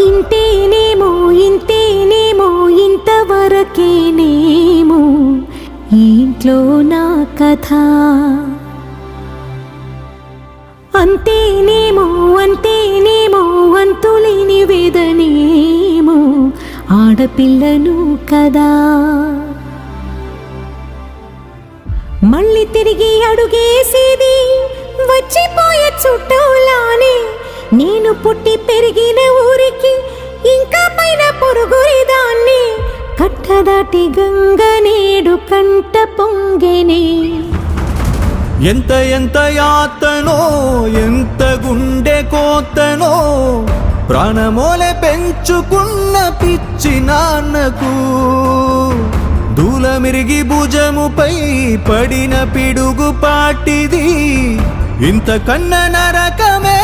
ఇంతేనేమో ఇంతేనేమో ఇంతవరకేనేమో ఇంట్లో నా కథ. అంతేనేమో అంతేనేమో అంతులేని వేదనేమో ఆడపిల్లను కదా. మళ్ళీ తిరిగి అడుగేసేది వచ్చిపోయే చుట్టూ పొరుగురి దాన్ని కట్టదాటి గంగ నీడు కంట పొంగెనే. ఎంత ఎంత యాతనో ఎంత గుండె కోతనో ప్రాణమోలే పెంచుకున్న పిచ్చి నాన్నకు. దూలమిరిగి భుజముపై పడిన పిడుగు పాటిది ఇంతకన్న నరకమే